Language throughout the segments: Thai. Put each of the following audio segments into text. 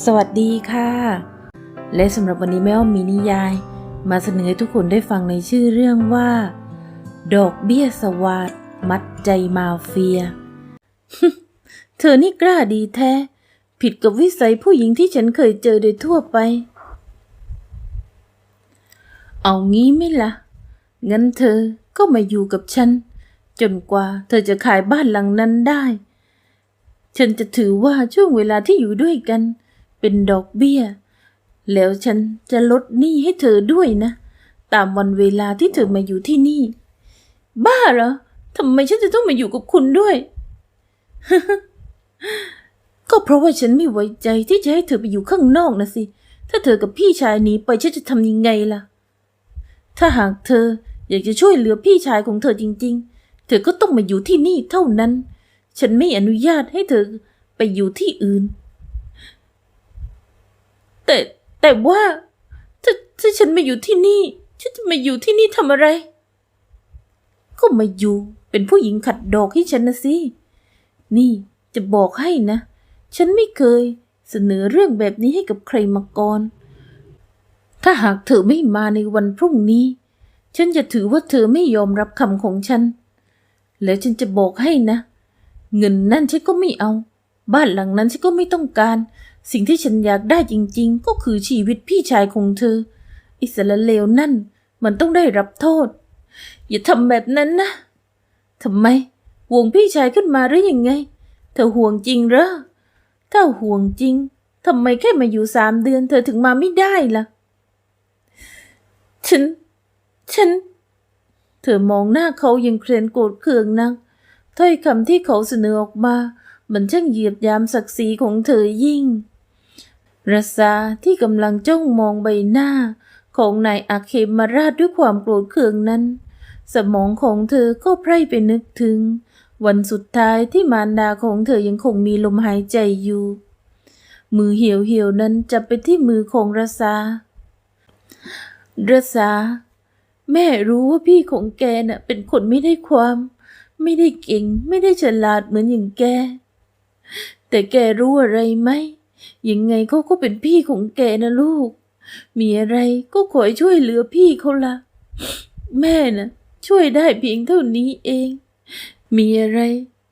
สวัสดีค่ะ และสำหรับวันนี้แม่อ้อมมีนิยาย มาเสนอให้ทุกคนได้ฟังในชื่อเรื่องว่า ดอกเบี้ยสวาดมัดใจมาเฟีย เธอนี่กล้าดีแท้ ผิดกับวิสัยผู้หญิงที่ฉันเคยเจอโดยทั่วไป เอางี้ไหมล่ะ งั้นเธอก็มาอยู่กับฉัน จนกว่าเธอจะขายบ้านหลังนั้นได้ฉันจะถือว่าช่วงเวลาที่อยู่ด้วยกัน เป็นดอกเบี้ย แล้วฉันจะลดหนี้ให้เธอด้วยนะ ตามวันเวลาที่เธอมาอยู่ที่นี่ บ้าเหรอทำไมฉันจะต้องมาอยู่กับคุณด้วย ก็เพราะว่าฉันไม่ไว้ใจที่จะให้เธอไปอยู่ข้างนอกนะสิ ถ้าเธอกับพี่ชายหนีไปฉันจะทำยังไงล่ะ ถ้าหากเธออยากจะช่วยเหลือพี่ชายของเธอจริง ๆ เธอก็ต้องมาอยู่ที่นี่เท่านั้น ฉันไม่อนุญาตให้เธอไปอยู่ที่อื่น แต่แต่ว่าถ้าถ้าฉันมาอยู่ที่นี่ ฉันจะมาอยู่ที่นี่ทำอะไร ก็มาอยู่เป็นผู้หญิงขัดดอกให้ฉันนะสิ นี่จะบอกให้นะ ฉันไม่เคยเสนอเรื่องแบบนี้ให้กับใครมาก่อน ถ้าหากเธอไม่มาในวันพรุ่งนี้ ฉันจะถือว่าเธอไม่ยอมรับคำของฉัน แล้วฉันจะบอกให้นะ เงินนั่นฉันก็ไม่เอา บ้านหลังนั้นฉันก็ไม่ต้องการ สิ่งที่ฉันอยากได้จริงๆ ก็คือชีวิตพี่ชายของเธอ อิสระเลวนั่น มันต้องได้รับโทษ อย่าทำแบบนั้นนะทำไมห่วงพี่ชายขึ้นมาหรือยังไง เธอห่วงจริงเหรอถ้าห่วงจริงทำไมแค่มาอยู่สามเดือน เธอถึงมาไม่ได้ล่ะ ฉัน ฉัน เธอมองหน้าเขายังเครนโกรธเคืองนักถ้อยคำที่เขาเสนอออกมา มันช่างเหยียบยามศักดิ์ศรีของเธอยิ่ง รสาที่กำลังจ้องมองใบหน้า ของนายอาเคมมาราชด้วยความโกรธเคืองนั้น สมองของเธอก็ไพร่ไปนึกถึง วันสุดท้ายที่มารดาของเธอยังคงมีลมหายใจอยู่ มือเหี่ยวๆนั้นจับไปที่มือของรสารสาแม่รู้ว่าพี่ของแกน่ะ เป็นคนไม่ได้ความ ไม่ได้เก่ง ไม่ได้ฉลาดเหมือนอย่างแก แต่แกรู้อะไรไหม ยังไงเขาก็เป็นพี่ของแกนะลูก มีอะไรก็ขอช่วยเหลือพี่เขาละแม่น่ะ ช่วยได้เพียงเท่านี้เอง มีอะไร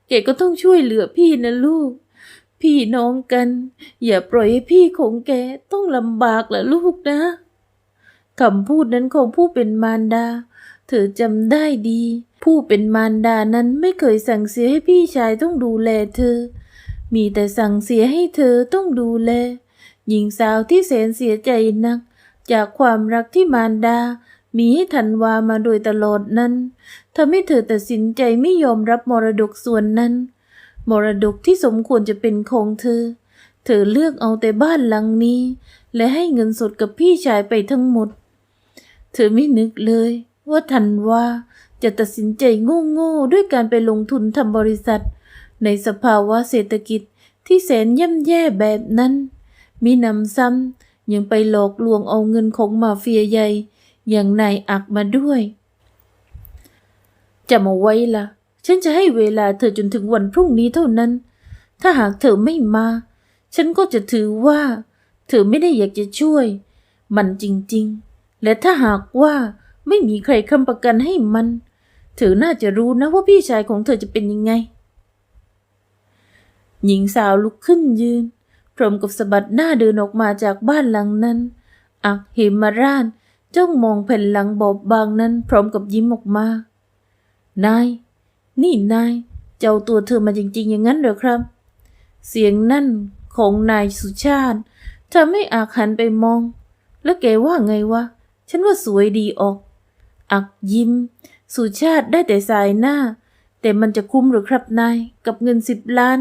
แกก็ต้องช่วยเหลือพี่นะลูก พี่น้องกัน อย่าปล่อยให้พี่ของแกต้องลำบากละลูกนะคำพูดนั้นของผู้เป็นมารดา เธอจำได้ดี ผู้เป็นมารดานั้นไม่เคยสั่งเสียให้พี่ชายต้องดูแลเธอ มีแต่สั่งเสียให้เธอต้องดูแล หญิงสาวที่แสนเสียใจนัก จากความรักที่มารดา มีให้ธันวามาโดยตลอดนั้นทำให้เธอตัดสินใจไม่ยอมรับมรดกส่วนนั้น มรดกที่สมควรจะเป็นของเธอ เธอเลือกเอาแต่บ้านหลังนี้ และให้เงินสดกับพี่ชายไปทั้งหมด เธอไม่นึกเลยว่าทันวาจะตัดสินใจโง่ๆด้วยการไปลงทุนทำบริษัท ในสภาวะเศรษฐกิจที่แสนย่ำแย่แบบนั้น มีนำซ้ำยังไปหลอกลวงเอาเงินของมาเฟียใหญ่ อย่างนายอักมาด้วยจำเอาไว้ละ่ะ ฉันจะให้เวลาเธอจนถึงวันพรุ่งนี้เท่านั้น ถ้าหากเธอไม่มา ฉันก็จะถือว่า เธอไม่ได้อยากจะช่วย มันจริงๆ และถ้าหากว่าไม่มีใครค้ำประกันให้มัน เธอน่าจะรู้นะว่าพี่ชายของเธอจะเป็นยังไง หญิงสาวลุกขึ้นยืน พร้อมกับสะบัดหน้าเดินออกมาจากบ้านหลังนั้น อักเหมาราชจ้องมองแผ่นหลังบอบบางนั้นพร้อมกับยิ้มออกมา นาย นี่นาย เจ้าตัวเธอมาจริง ๆ อย่างนั้นเหรอครับ เสียงนั่นของนายสุชาติทำให้อักหันไปมอง แล้วแกว่าไงวะ ฉันว่าสวยดีออก อักยิ้ม สุชาติได้แต่สายหน้า แต่มันจะคุ้มหรือครับนาย กับเงินสิบล้าน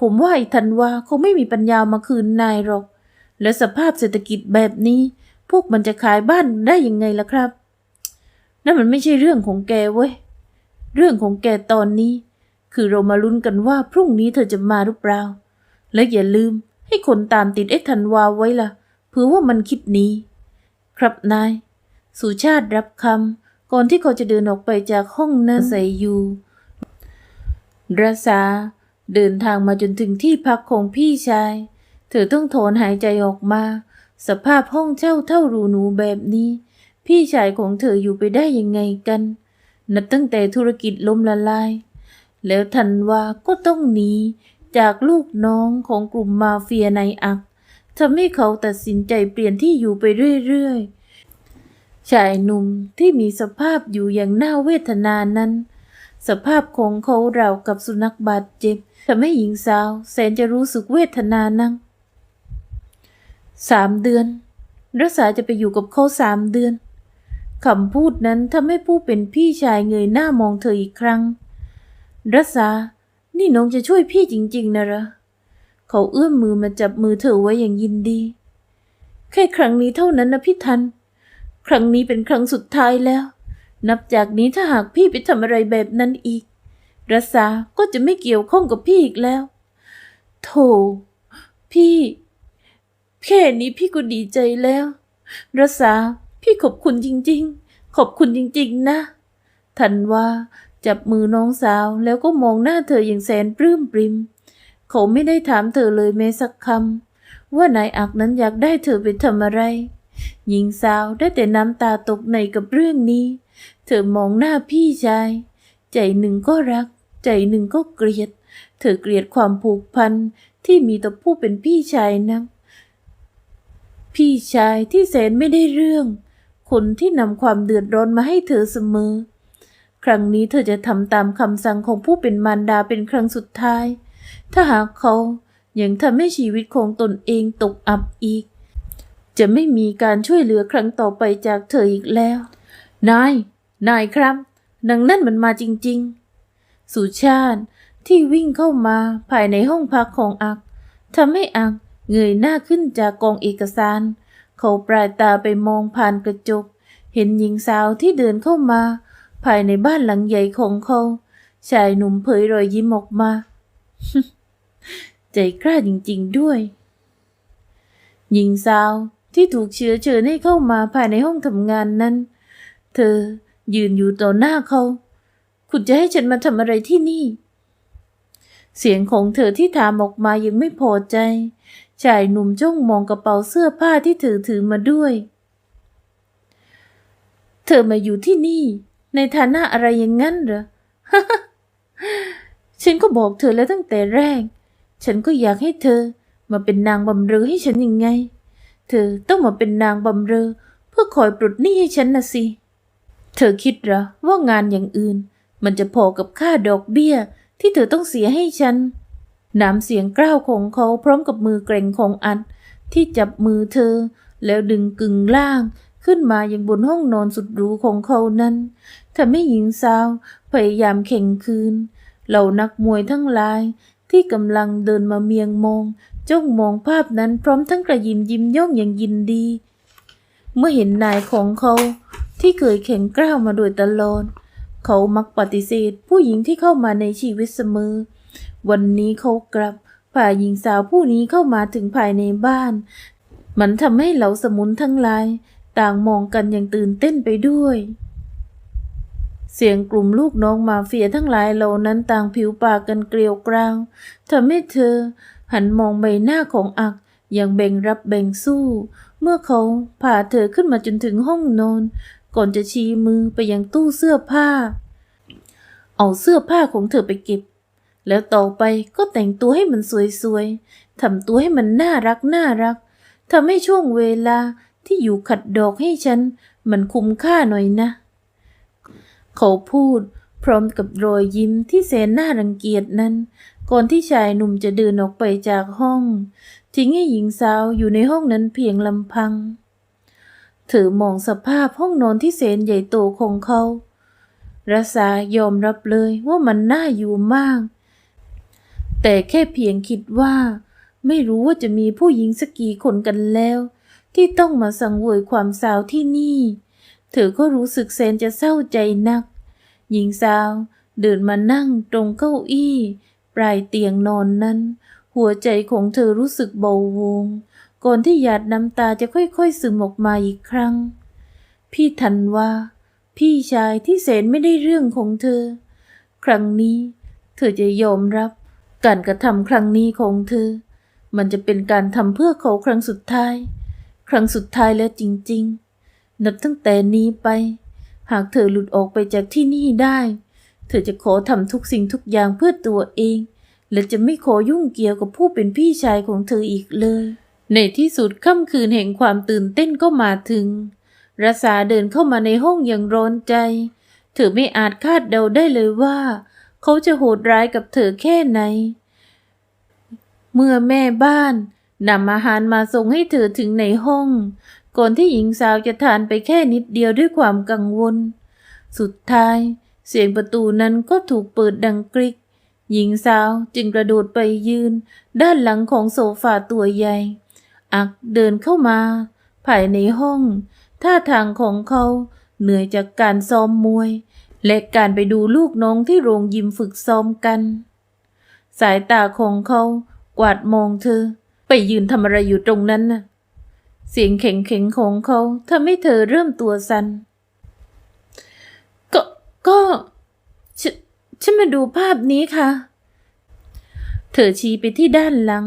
ผมว่าไอ้ธันวาคงไม่มีปัญญามาคืนนายหรอก และสภาพเศรษฐกิจแบบนี้ พวกมันจะขายบ้านได้ยังไงล่ะครับ นั่นมันไม่ใช่เรื่องของแกเว้ย เรื่องของแกตอนนี้ คือเรามาลุ้นกันว่าพรุ่งนี้เธอจะมาหรือเปล่า และอย่าลืมให้คนตามติดไอ้ธันวาไว้ล่ะเผื่อว่ามันคิดนี้ ครับนาย สุชาติรับคำก่อนที่เขาจะเดินออกไปจากห้องนั้นใส่อยู่ รสา เดินทางมาจนถึงที่พักของพี่ชาย เธอต้องถอนหายใจออกมา สภาพห้องเช่าเท่ารูหนูแบบนี้ พี่ชายของเธออยู่ไปได้ยังไงกัน นับตั้งแต่ธุรกิจล้มละลาย แล้วทันว่าก็ต้องหนี จากลูกน้องของกลุ่มมาเฟียในอักทำให้เขาตัดสินใจเปลี่ยนที่อยู่ไปเรื่อยๆชายหนุ่มที่มีสภาพอยู่อย่างน่าเวทนานั้น สภาพของเขาเรากับสุนัขบาดเจ็บทำให้หญิงสาว แสนจะรู้สึกเวทนานักสามเดือน รักษาจะไปอยู่กับเขาสามเดือนคำพูดนั้นทำให้ผู้เป็นพี่ชายเงยหน้ามองเธออีกครั้ง รักษา นี่น้องจะช่วยพี่จริง ๆนะรอเขาเอื้อมมือมาจับมือเธอไว้อย่างยินดี แค่ครั้งนี้เท่านั้นนะพี่ทัน ครั้งนี้เป็นครั้งสุดท้ายแล้ว นับจากนี้ถ้าหากพี่ไปทำอะไรแบบนั้นอีกรัษาก็จะไม่เกี่ยวข้องกับพี่อีกแล้วโธ่พี่ แค่นี้พี่ก็ดีใจแล้วรัษาพี่ขอบคุณจริง ๆ ขอบคุณจริง ๆ นะ ทันว่าจับมือน้องสาวแล้วก็มองหน้าเธออย่างแสนปลื้มปริม เขาไม่ได้ถามเธอเลยแม้สักคำว่านายอักนั้นอยากได้เธอไปทำอะไร หญิงสาวได้แต่น้ำตาตกในกับเรื่องนี้ เธอมองหน้าพี่ชาย ใจหนึ่งก็รัก ใจหนึ่งก็เกลียด เธอเกลียดความผูกพันที่มีต่อผู้เป็นพี่ชายนัก พี่ชายที่แสนไม่ได้เรื่อง คนที่นำความเดือดร้อนมาให้เธอเสมอ ครั้งนี้เธอจะทำตามคำสั่งของผู้เป็นมารดาเป็นครั้งสุดท้าย ถ้าหากเขายังทำให้ชีวิตของตนเองตกอับอีก จะไม่มีการช่วยเหลือครั้งต่อไปจากเธออีกแล้ว นาย นายครับนางนั่นมันมาจริง ๆ สุชาติที่วิ่งเข้ามาภายในห้องพักของอักทำให้อักเงยหน้าขึ้นจากกองเอกสาร เขาปลายตาไปมองผ่านกระจก เห็นหญิงสาวที่เดินเข้ามา ภายในบ้านหลังใหญ่ของเขา ชายหนุ่มเผยรอยยิ้มออกมา ใจกล้าจริงๆด้วย หญิงสาว ที่ถูกเชื้อเชิญให้เข้ามาภายในห้องทำงานนั้น เธอยืนอยู่ต่อหน้าเขา คุณจะให้ฉันมาทำอะไรที่นี่ เสียงของเธอที่ถามออกมายังไม่พอใจ ชายหนุ่มจ้องมองกระเป๋าเสื้อผ้าที่เธอถือมาด้วย เธอมาอยู่ที่นี่ ในฐานะอะไรอย่างนั้นเหรอ ฉันก็บอกเธอแล้วตั้งแต่แรก ฉันก็อยากให้เธอมาเป็นนางบำเรอให้ฉันยังไง เธอต้องมาเป็นนางบำเรอ เพื่อคอยปลดหนี้ให้ฉันนะสิ เธอคิดหรอว่างานอย่างอื่น มันจะพอกับค่าดอกเบี้ย ที่เธอต้องเสียให้ฉัน น้ำเสียงกล้าวของเขาพร้อมกับมือเกร็งของอัดที่จับมือเธอ แล้วดึงกึ่งล่างขึ้นมายังบนห้องนอนสุดหรูของเขานั้นทำให้หญิงสาวพยายามเข่งคืน เหล่านักมวยทั้งหลาย ที่กำลังเดินมาเมียงมอง จ้องมองภาพนั้นพร้อมทั้งกระยิมยิ้มย่องอย่างยินดี เมื่อเห็นนายของเขาที่เคยแข็งกร้าวมาโดยตลอด เขามักปฏิเสธ ผู้หญิงที่เข้ามาในชีวิตเสมอ วันนี้เขากลับพาหญิงสาวผู้นี้เข้ามาถึงภายในบ้าน มันทำให้เหล่าสมุนทั้งหลาย ต่างมองกันอย่างตื่นเต้นไปด้วย เสียงกลุ่มลูกน้องมาเฟียทั้งหลายเหล่านั้นต่างผิวปากกันเกลียวกราวทำให้เธอ หันมองใบหน้าของอักอย่างแบ่งรับแบ่งสู้ เมื่อเขาพาเธอขึ้นมาจนถึงห้องนอน ก่อนจะชี้มือไปยังตู้เสื้อผ้า เอาเสื้อผ้าของเธอไปเก็บ แล้วต่อไปก็แต่งตัวให้มันสวยๆทำตัวให้มันน่ารักน่ารักทำให้ช่วงเวลาที่อยู่ขัดดอกให้ฉัน มันคุ้มค่าหน่อยนะ เขาพูด พร้อมกับรอยยิ้มที่แสนน่ารังเกียจนั้น ก่อนที่ชายหนุ่มจะเดินออกไปจากห้อง ทิ้งให้หญิงสาวอยู่ในห้องนั้นเพียงลำพัง เธอมองสภาพห้องนอนที่แสนใหญ่โตของเขารัษายอมรับเลยว่ามันน่าอยู่มาก แต่แค่เพียงคิดว่า ไม่รู้ว่าจะมีผู้หญิงสักกี่คนกันแล้ว ที่ต้องมาสังเวยความสาวที่นี่ เธอก็รู้สึกแสนจะเศร้าใจนัก หญิงสาว เดินมานั่งตรงเก้าอี้ ปลายเตียงนอนนั้น หัวใจของเธอรู้สึกเบาวง ก่อนที่หยาดน้ำตาจะค่อยๆซึมออกมาอีกครั้ง พี่ทันว่า พี่ชายที่แสนไม่ได้เรื่องของเธอ ครั้งนี้เธอจะยอมรับ การกระทำครั้งนี้ของเธอ มันจะเป็นการทำเพื่อเขาครั้งสุดท้าย ครั้งสุดท้ายแล้วจริง ๆ นับตั้งแต่นี้ไป หากเธอหลุดออกไปจากที่นี่ได้ เธอจะขอทำทุกสิ่งทุกอย่างเพื่อตัวเอง และจะไม่ขอยุ่งเกี่ยวกับผู้เป็นพี่ชายของเธออีกเลย ในที่สุดค่ำคืนแห่งความตื่นเต้นก็มาถึงรัษาเดินเข้ามาในห้องอย่างร้อนใจ เธอไม่อาจคาดเดาได้เลยว่า เขาจะโหดร้ายกับเธอแค่ไหน เมื่อแม่บ้านนำอาหารมาส่งให้เธอถึงในห้อง ก่อนที่หญิงสาวจะทานไปแค่นิดเดียวด้วยความกังวล สุดท้าย เสียงประตูนั้นก็ถูกเปิดดังกริก หญิงสาวจึงกระโดดไปยืน ด้านหลังของโซฟาตัวใหญ่ อักเดินเข้ามา ภายในห้อง ท่าทางของเขาเหนื่อยจากการซ้อมมวย และการไปดูลูกน้องที่โรงยิมฝึกซ้อมกัน สายตาของเขากวาดมองเธอ ไปยืนทำอะไรอยู่ตรงนั้นน่ะ เสียงแข็งๆของเขาทำให้เธอเริ่มตัวสัน่นก็ก็ฉนฉันมาดูภาพนี้ค่ะ เธอชี้ไปที่ด้านหลัง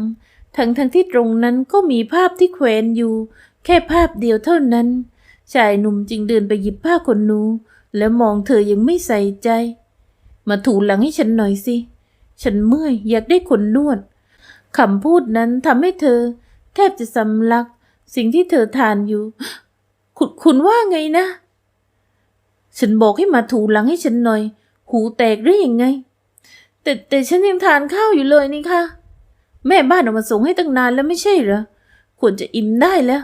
ทั้งทั้งที่ตรงนั้นก็มีภาพที่แขวนอยู่ แค่ภาพเดียวเท่านั้น ชายหนุ่มจึงเดินไปหยิบผ้าขนหนู แล้วมองเธอยังไม่ใส่ใจ มาถูหลังให้ฉันหน่อยสิ ฉันเมื่อยอยากได้คนนวดคำพูดนั้นทำให้เธอ แทบจะสำลัก สิ่งที่เธอทานอยู่ คุณคุณว่าไงนะ ฉันบอกให้มาถูหลังให้ฉันหน่อย หูแตกหรือยังไง แต่แต่ฉันยังทานข้าวอยู่เลยนี่ค่ะ แม่บ้านเอามาส่งให้ตั้งนานแล้วไม่ใช่เหรอ ควรจะอิ่มได้แล้ว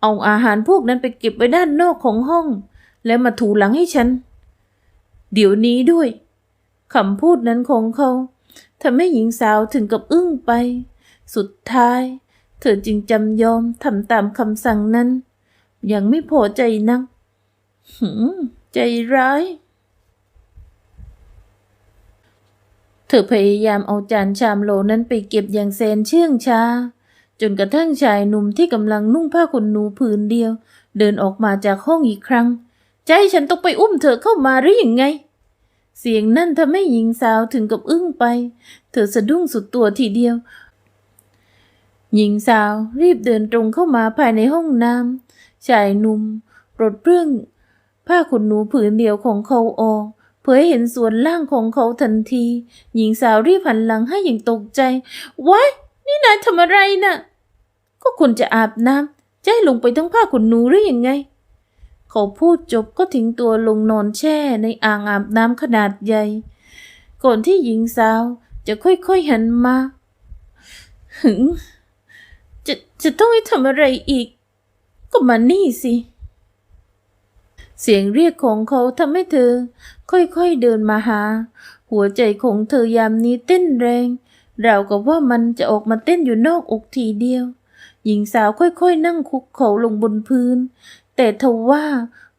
เอาอาหารพวกนั้นไปเก็บไว้ด้านนอกของห้อง แล้วมาถูหลังให้ฉัน เดี๋ยวนี้ด้วยคำพูดนั้นของเขาทำให้หญิงสาวถึงกับอึ้งไป สุดท้าย เธอจึงจำยอมทำตามคำสั่งนั้น ยังไม่พอใจนักหืมใจร้าย เธอพยายามเอาจานชามโหลนั้นไปเก็บอย่างแสนเชื่องช้า จนกระทั่งชายหนุ่มที่กำลังนุ่งผ้าขนหนูผืนเดียว เดินออกมาจากห้องอีกครั้งให้ฉันต้องไปอุ้มเธอเข้ามาหรืออยังไง เสียงนั่นทำให้หญิงสาวถึงกับอึ้งไป เธอสะดุ้งสุดตัวทีเดียว หญิงสาวรีบเดินตรงเข้ามาภายในห้องน้ำชายหนุ่มปลดเปลื้องผ้าขนหนูผืนเดียวของเขาออก เผยเห็นส่วนล่างของเขาทันที หญิงสาวรีบหันหลังให้อย่างตกใจว้ายนี่นายทำอะไรน่ะ ก็คุณจะอาบน้ำจะให้ลงไปทั้งผ้าขนหนูหรือยังไง เขาพูดจบก็ทิ้งตัวลงนอนแช่ในอ่างอาบน้ำขนาดใหญ่ ก่อนที่หญิงสาวจะค่อยๆหันมาหึง จะจะต้องให้ทำอะไรอีก ก็มานี่สิ เสียงเรียกของเขาทำให้เธอ ค่อยๆเดินมาหา หัวใจของเธอยามนี้เต้นแรง ราวกับว่ามันจะออกมาเต้นอยู่นอกอกทีเดียว หญิงสาวค่อยๆนั่งคุกเข่าลงบนพื้น แต่ทว่า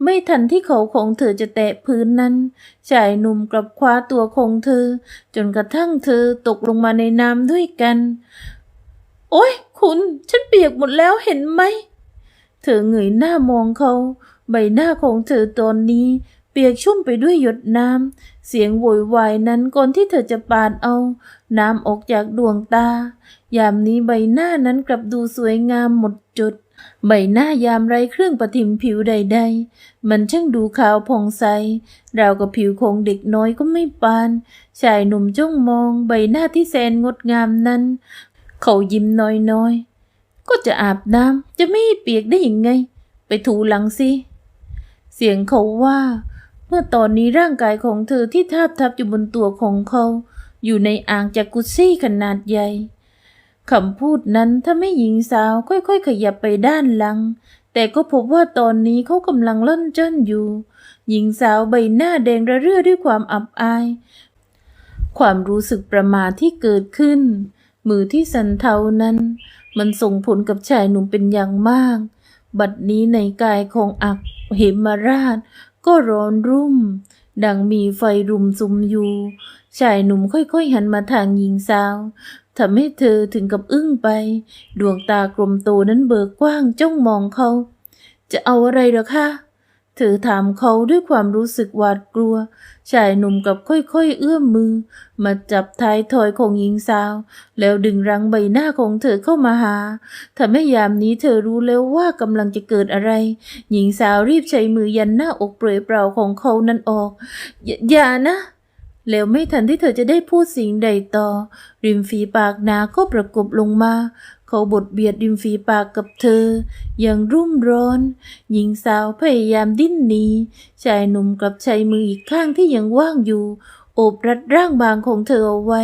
ไม่ทันที่เขาของเธอจะแตะพื้นนั้น ชายหนุ่มกลับคว้าตัวของเธอ จนกระทั่งเธอตกลงมาในน้ำด้วยกัน โอ๊ย คุณ ฉันเปียกหมดแล้วเห็นไหม เธอเงยหน้ามองเขา ใบหน้าของเธอตอนนี้ เปียกชุ่มไปด้วยหยดน้ำ เสียงโวยวายนั้นก่อนที่เธอจะปาดเอา น้ำออกจากดวงตา ยามนี้ใบหน้านั้นกลับดูสวยงามหมดจด ใบหน้ายามไรเครื่องประทิมผิวใด ๆ มันช่างดูขาวผ่องใส ราวกับผิวของเด็กน้อยก็ไม่ปาน ชายหนุ่มจ้องมองใบหน้าที่แสนงดงามนั้น เขายิ้มน้อยๆ ก็จะอาบน้ำจะไม่เปียกได้ยังไง ไปถูหลังสิ เสียงเขาว่า เมื่อตอนนี้ร่างกายของเธอที่ทาบทับอยู่บนตัวของเขา อยู่ในอ่างจากกุซี่ขนาดใหญ่คำพูดนั้นถ้าไม่หญิงสาวค่อยๆ ขยับไปด้านหลัง แต่ก็พบว่าตอนนี้เขากำลังล่อนจ้อนอยู่ หญิงสาวใบหน้าแดงระเรื่อด้วยความอับอาย ความรู้สึกประมาทที่เกิดขึ้น มือที่สันเทานั้น มันส่งผลกับชายหนุ่มเป็นอย่างมาก บัดนี้ในกายของอักเหมราช ก็ร้อนรุ่ม ดังมีไฟรุมซุมอยู่ ชายหนุ่มค่อยๆหันมาทางหญิงสาวทำให้เธอถึงกับอึ้งไป ดวงตากลมโตนั้นเบิกกว้างจ้องมองเขา จะเอาอะไรหรอคะ เธอถามเขาด้วยความรู้สึกหวาดกลัว ชายหนุ่มกับค่อยๆ เอื้อมมือ มาจับท้ายทอยของหญิงสาว แล้วดึงรังใบหน้าของเธอเข้ามาหาทำให้ยามนี้เธอรู้แล้วว่ากำลังจะเกิดอะไร หญิงสาวรีบใช้มือยันหน้าอกเปลือยเปล่าของเขานั้นออกอยอย่านะแล้วไม่ทันที่เธอจะได้พูดสิ่งใดต่อ ริมฝีปากหนาก็ประกบลงมาเขาบดเบียดริมฝีปากกับเธอ อย่างรุ่มร้อน หญิงสาวพยายามดิ้นหนีชายหนุ่มกลับใช้มืออีกข้างที่ยังว่างอยู่ โอบรัดร่างบางของเธอเอาไว้